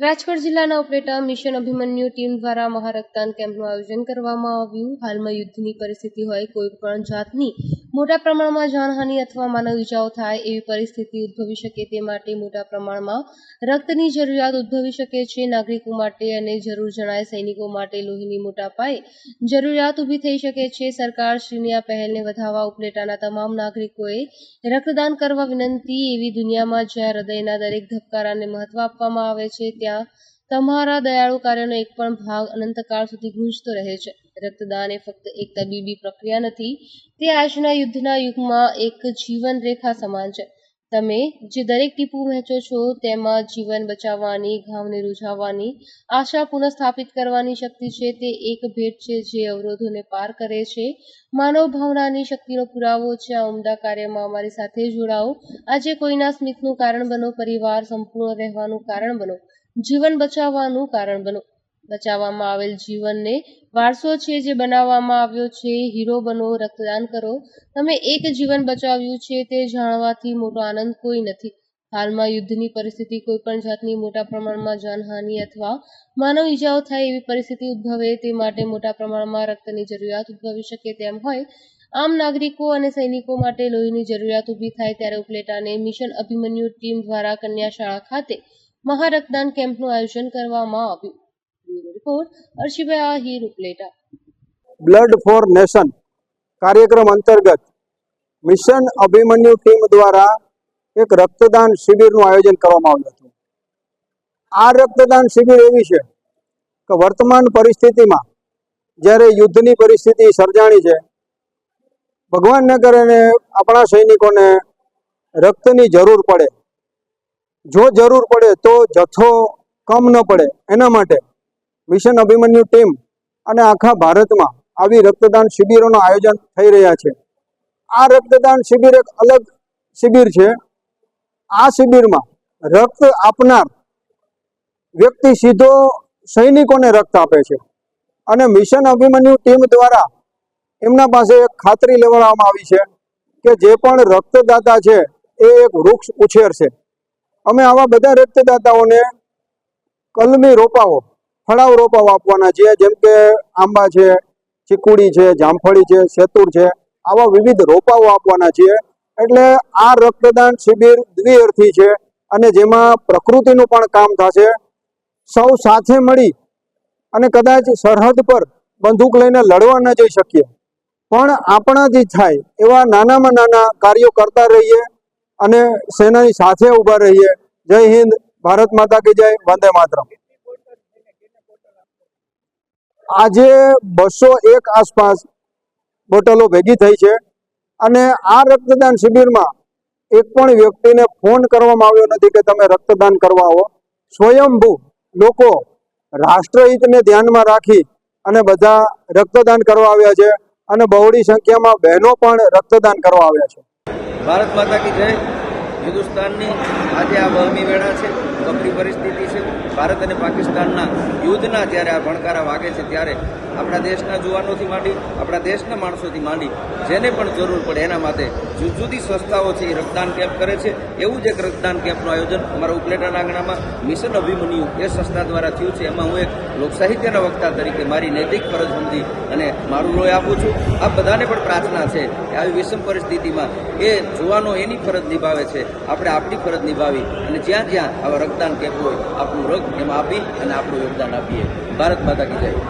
રાજકોટ જિલ્લાના Upleta mission Abhimanyu team દ્વારા મહારક્તદાન કેમ્પનું આયોજન કરવામાં આવ્યું. હાલમાં યુદ્ધની પરિસ્થિતિ હોય કોઈ પણ જાતની મોટા પ્રમાણમાં જાનહાનિ અથવા માનવ ઇજાઓ થાય એવી પરિસ્થિતિ ઉદ્ભવી શકે તે માટે મોટા પ્રમાણમાં રક્તની જરૂરિયાત ઉદ્ભવી શકે છે. નાગરિકો માટે અને જરૂર જણાય સૈનિકો માટે લોહીની મોટા પાયે જરૂરિયાત ઊભી થઈ શકે છે. સરકારશ્રીની આ પહેલને વધાવવા ઉપલેટાના તમામ નાગરિકોએ રક્તદાન કરવા વિનંતી એવી દુનિયામાં જ્યાં હૃદયના દરેક ધબકારાને મહત્વ આપવામાં આવે છે, ત્યાં તમારા દયાળુ કાર્યનો એક પણ ભાગ અનંતકાળ સુધી ગુંજતો રહે છે. રક્તદાન એ ફક્ત એક તબીબી પ્રક્રિયા નથી, તે આજના યુદ્ધના યુગમાં એક જીવન રેખા સમાન છે. તમે જે દરેક ટીપું વહેંચો છો, તેમાં જીવન બચાવવાની, ઘાવને રૂઝાવવાની, આશા પુનઃસ્થાપિત કરવાની શક્તિ છે, તે એક ભેટ છે જે અવરોધોને પાર કરે છે. માનવ ભાવનાની શક્તિનો પુરાવો છે, આ ઉમદા કાર્યમાં અમારી સાથે જોડાઓ. આજે કોઈના સ્મિતનું કારણ બનો, પરિવાર સંપૂર્ણ રહેવાનું કારણ બનો, જીવન બચાવવાનું કારણ બનો. બચાવવામાં આવેલ જીવનને વારસો છે જે બનાવવામાં આવ્યો છે. હીરો બનો, રક્તદાન કરો. તમે એક જીવન બચાવ્યું છે તે જાણવાથી મોટો આનંદ કોઈ નથી. હાલમાં યુદ્ધની પરિસ્થિતિ કોઈ પણ જાતની મોટા પ્રમાણમાં જાનહાનિ અથવા માનવ ઈજાઓ થાય એવી પરિસ્થિતિ ઉદ્ભવે તે માટે મોટા પ્રમાણમાં રક્તની જરૂરિયાત ઉદ્ભવી શકે તેમ હોય. આમ નાગરિકો અને સૈનિકો માટે લોહીની જરૂરિયાત ઊભી થાય ત્યારે ઉપલેટાને મિશન અભિમન્યુ ટીમ દ્વારા કન્યા શાળા ખાતે મહારક્તદાન કેમ્પનું આયોજન કરવામાં આવ્યું. બ્લડ ફોર નેશન કાર્યક્રમ અંતર્ગત મિશન અભિમન્યુ ટીમ દ્વારા એક રક્તદાન શિબિરનું આયોજન કરવામાં આવ્યું હતું. આ રક્તદાન શિબિર એવી છે કે વર્તમાન પરિસ્થિતિમાં જ્યારે યુદ્ધની પરિસ્થિતિ સર્જાણી છે ભગવાનને કરીને આપણા સૈનિકોને રક્તની જરૂર પડે. જો જરૂર પડે તો જથ્થો કમ ન પડે. એના માટે મિશન અભિમન્યુ ટીમ અને આખા ભારતમાં આવી રક્તદાન શિબિરોનું આયોજન થઈ રહ્યા છે. આ રક્તદાન શિબિર એક અલગ શિબિર છે. આ શિબિરમાં રક્ત આપનાર વ્યક્તિ સીધો સૈનિકોને રક્ત આપે છે અને મિશન અભિમન્યુ ટીમ દ્વારા એમના પાસે એક ખાતરી લેવામાં આવી છે કે જે પણ રક્તદાતા છે એ એક વૃક્ષ ઉછેરશે. અમે આવા બધા રક્તદાતાઓને કલમી રોપાઓ ફળાવ રોપાઓ આપવાના છીએ જેમ કે આંબા છે, ચીકુડી છે, જામફળી છે સેતુર છે, આવા વિવિધ રોપાઓ આપવાના છીએ એટલે આ રક્તદાન શિબિર દ્વિઅર્થી છે અને જેમાં પ્રકૃતિનું પણ કામ થશે. સૌ સાથે મળી અને કદાચ સરહદ પર બંદૂક લઈને લડવા ન જઈ શકીએ. પણ આપણાથી થાય એવા નાનામાં નાના કાર્યો કરતા રહીએ અને સેનાની સાથે ઊભા રહીએ. જય હિન્દ, ભારત માતા કી જય, વંદે માતરમ. આજે બસો એક આસપાસ બોટલો ભેગી થઈ છે અને આ રક્તદાન શિબિરમાં એક પણ વ્યક્તિને ફોન કરવામાં આવ્યો નથી કે તમે રક્તદાન કરવા આવો. સ્વયંભૂ લોકો રાષ્ટ્રહિતને ધ્યાનમાં રાખી અને બધા રક્તદાન કરવા આવ્યા છે અને બહોળી સંખ્યામાં બહેનો પણ રક્તદાન કરવા આવ્યા છે. ભારત માતા કી જય. હિન્દુસ્તાનની આજે આ વહમી વેળા છે કપરી પરિસ્થિતિ છે. ભારત અને પાકિસ્તાનના યુદ્ધના જ્યારે આ ભણકારા વાગે છે, ત્યારે આપણા દેશના જુવાનોથી માંડી, આપણા દેશના માણસોથી માંડી, જેને પણ જરૂર પડે એના માટે જુદી જુદી સંસ્થાઓ છે, એ રક્તદાન કેમ્પ કરે છે. એવું જ એક રક્તદાન કેમ્પનું આયોજન અમારા ઉપલેટાના આંગણામાં મિશન અભિમન્યુ એ સંસ્થા દ્વારા થયું છે. એમાં હું એક લોકસાહિત્યના વક્તા તરીકે મારી નૈતિક ફરજ સમજી અને મારું લોહી આપું છું. આ બધાને પણ પ્રાર્થના છે કે આવી વિષમ પરિસ્થિતિમાં એ જુવાનો એની ફરજ નિભાવે છે. આપણે આપણી ફરજ નિભાવી અને જ્યાં જ્યાં આવા રક્તદાન કેમ્પ હોય, આપણું રક્ત એમાં આપી અને આપણું યોગદાન આપીએ. ભારત માતા કી જય.